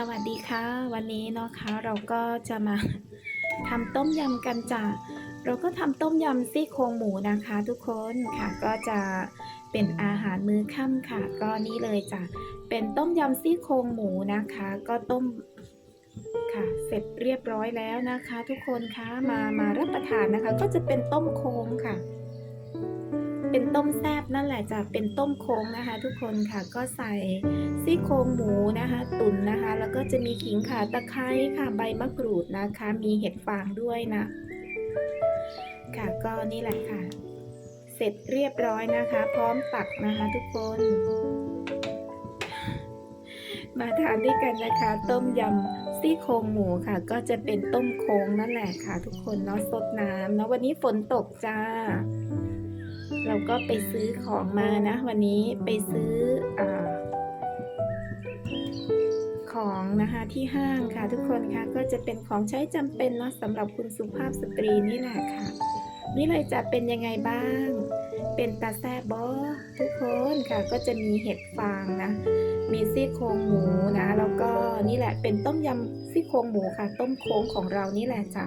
สวัสดีค่ะ วันนี้เนาะคะเราก็จะมาทำต้มยำกันจ้ะเราก็ทำต้มยำซี่โครงหมูนะคะ ทุกคนค่ะก็จะเป็นอาหารมื้อค่ำค่ะ ก็นี่เลยจ้ะเป็นต้มยำซี่โครงหมูนะคะ ก็ต้มค่ะ เสร็จเรียบร้อยแล้วนะคะ ทุกคนคะมามารับประทานนะคะ ก็จะเป็นต้มโค้งค่ะ เป็นต้มแซบนั่นแหละจะเป็นต้มโค้งนะคะ ทุกคนค่ะก็ใส่ซี่โครงหมูนะคะ ตุ๋นนะคะ แล้วก็จะมีขิงข่าตะไคร้ค่ะใบมะกรูดนะคะ มีเห็ดฟางด้วยนะ ค่ะก็นี่แหละค่ะ เสร็จเรียบร้อยนะคะ พร้อมตักนะคะ ทุกคน มาทานด้วยกันนะคะ ต้มยำซี่โครงหมูค่ะ ก็จะเป็นต้มโค้งนั่นแหละค่ะ ทุกคนเนาะสดน้ำเนาะวันนี้ฝนตกจ้า เราก็ไปซื้อของมานะ วันนี้ไปซื้ออของนะคะที่ห้างค่ะทุกคนค่ะก็จะเป็นของใช้จำเป็นเนาะสำหรับคุณสุภาพสตรีนี่แหละค่ะ นี่เลยจะเป็นยังไงบ้าง เป็นตาแซบบอทุกคนค่ะก็จะมีเห็ดฟางนะ มีซี่โครงหมูนะแล้วก็นี่แหละเป็นต้มยำซี่โครงหมูค่ะ ต้มโค้งของเรานี่แหละจ้ะ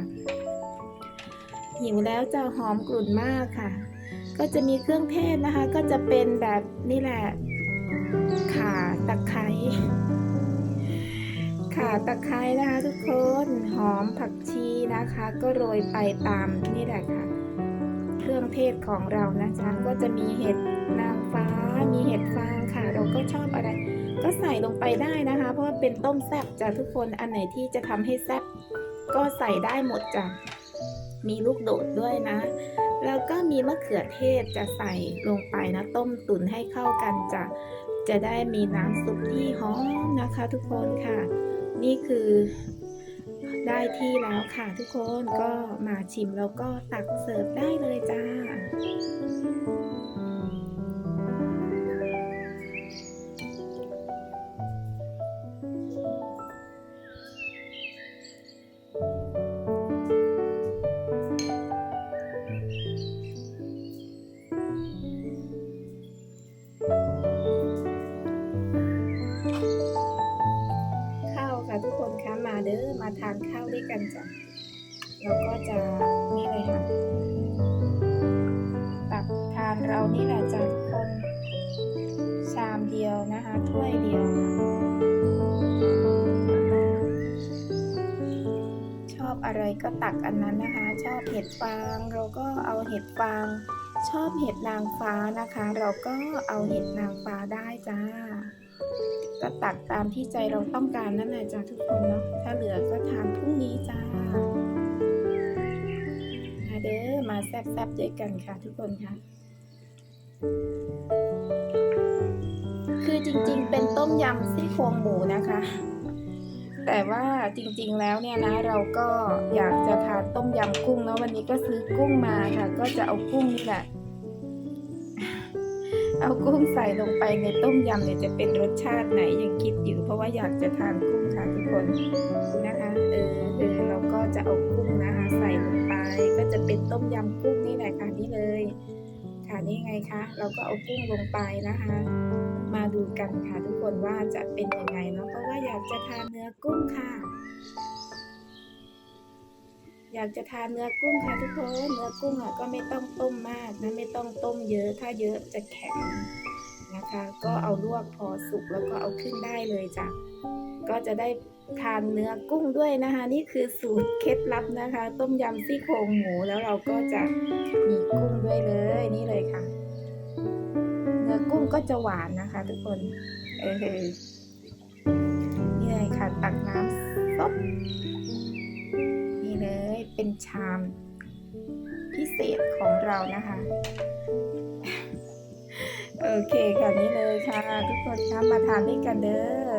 หิวแล้วจะหอมกลุ่นมากค่ะ ก็จะมีเครื่องเทศนะคะ ก็จะเป็นแบบนี่แหละข่าตะไคร้ข่าตะไคร้นะคะทุกคนหอมผักชีนะคะ ก็โรยไปตามนี่แหละค่ะ เครื่องเทศของเรานะคะก็จะมีเห็ดนางฟ้า มีเห็ดฟางค่ะ เราก็ชอบอะไร ก็ใส่ลงไปได้นะคะ เพราะว่าเป็นต้มแซ่บจ้ะทุกคนอันไหนที่จะทำให้แซ่บก็ใส่ได้หมดจ้ะมีลูกโดดด้วยนะ แล้วก็มีมะเขือเทศจะใส่ลงไปนะต้มตุ๋นให้เข้ากันจะจะได้มีน้ำซุปที่หอมนะคะทุกคนค่ะ นี่คือได้ที่แล้วค่ะทุกคนก็มาชิมแล้วก็ตักเสิร์ฟได้เลยจ้า อมาทานข้าวด้วยกันจ้ะแล้วก็จะนี่เลยค่ะตักทานเรานี่แหละจ้ะทุกคนชามเดียวนะคะถ้วยเดียวชอบอะไรก็ตักอันนั้นนะคะ ชอบเห็ดฟางเราก็เอาเห็ดฟางชอบเห็ดนางฟ้านะคะ เราก็เอาเห็ดนางฟ้าได้จ้า ก็ตักตามที่ใจเราต้องการนั่นแหละจ้าทุกคนเนาะถ้าเหลือก็ทานพรุ่งนี้จ้ามาเด้อมาแซ่บๆด้วยกันค่ะทุกคนค่ะคือจริงๆ เป็นต้มยำซี่โครงหมูนะคะ แต่ว่าจริงๆแล้วเนี่ยนะเราก็อยากจะทานต้มยำกุ้งเนาะวันนี้ก็ซื้อกุ้งมาค่ะ ก็จะเอากุ้งนี่แหละ เอากุ้งใส่ลงไปในต้มยำเนี่ยจะเป็นรสชาติไหนยังคิดอยู่เพราะว่าอยากจะทานกุ้งค่ะทุกคนนะคะเออเออเราก็จะเอากุ้งนะคะใส่ลงไปก็จะเป็นต้มยำกุ้งนี่แหละค่ะนี่เลยค่ะนี่ไงคะเราก็เอากุ้งลงไปนะคะ มาดูกันค่ะทุกคนว่าจะเป็นยังไงเนาะเพราะว่าอยากจะทานเนื้อกุ้งค่ะ อยากจะทานเนื้อกุ้งค่ะทุกคน เนื้อกุ้งอะก็ไม่ต้องต้มมากนะไม่ต้องต้มเยอะ ถ้าเยอะจะแข็งนะคะ ก็เอาลวกพอสุกแล้วก็เอาขึ้นได้เลยจ้ะ ก็จะได้ทานเนื้อกุ้งด้วยนะคะ นี่คือสูตรเคล็ดลับนะคะ ต้มยำซี่โครงหมูแล้วเราก็จะมีกุ้งด้วยเลยนี่เลยค่ะ เนื้อกุ้งก็จะหวานนะคะ ทุกคนเออนี่เลยค่ะตักน้ำซด นี่เลย เป็นชามพิเศษของเรานะคะ โอเคค่ะนี้เลยค่ะ ทุกคนคะมาทานด้วยกันเด้อ